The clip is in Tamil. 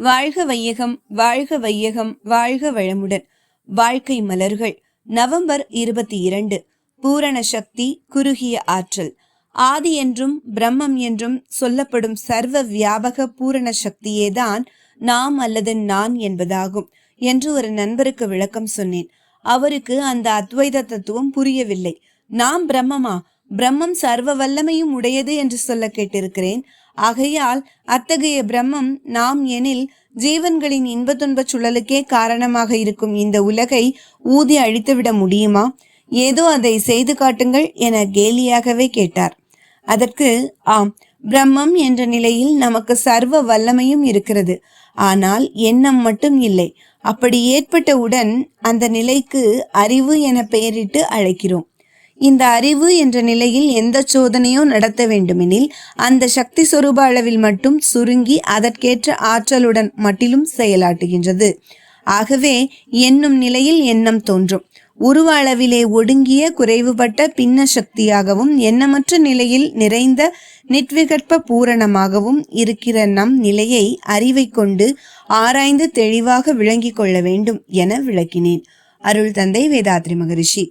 வாழ்க வையகம் வாழ்க வையகம் வாழ்க வளமுடன். வாழ்க்கை மலர்கள். நவம்பர் இருபத்தி இரண்டு பூரண சக்தி குறுகிய ஆற்றல். ஆதி என்றும் பிரம்மம் என்றும் சொல்லப்படும் சர்வ வியாபக பூரண சக்தியேதான் நாம் அல்லது நான் என்பதாகும் என்று ஒரு நண்பருக்கு விளக்கம் சொன்னேன். அவருக்கு அந்த அத்வைத தத்துவம் புரியவில்லை. நாம் பிரம்மமா? பிரம்மம் சர்வ வல்லமையும் உடையது என்று சொல்ல கேட்டிருக்கிறேன். ஆகையால் அத்தகைய பிரம்மம் நாம் எனில் ஜீவன்களின் இன்ப துன்பச் சுழலுக்கே காரணமாக இருக்கும் இந்த உலகை ஊதி அழித்துவிட முடியுமா? ஏதோ அதை செய்து காட்டுங்கள் என கேலியாகவே கேட்டார். அதற்கு ஆம் பிரம்மம் என்ற நிலையில் நமக்கு சர்வ வல்லமையும் இருக்கிறது. ஆனால் எண்ணம் மட்டும் இல்லை. அப்படி ஏற்பட்டவுடன் அந்த நிலைக்கு அறிவு என பெயரிட்டு அழைக்கிறோம். இந்த அறிவு என்ற நிலையில் எந்த சோதனையோ நடத்த வேண்டுமெனில் அந்த சக்தி சொரூப அளவில் மட்டும் சுருங்கி அதற்கேற்ற ஆற்றலுடன் மட்டிலும் செயலாட்டுகின்றது ஆகவே என்னும் நிலையில் எண்ணம் தோன்றும். உருவ அளவிலே ஒடுங்கிய குறைவுபட்ட பின்ன சக்தியாகவும் எண்ணமற்ற நிலையில் நிறைந்த நிட்விகற்ப பூரணமாகவும் இருக்கிற நம் நிலையை அறிவை கொண்டு ஆராய்ந்து தெளிவாக விளங்கிக் கொள்ள வேண்டும் என விளக்கினேன். அருள் தந்தை வேதாத்ரி மகரிஷி.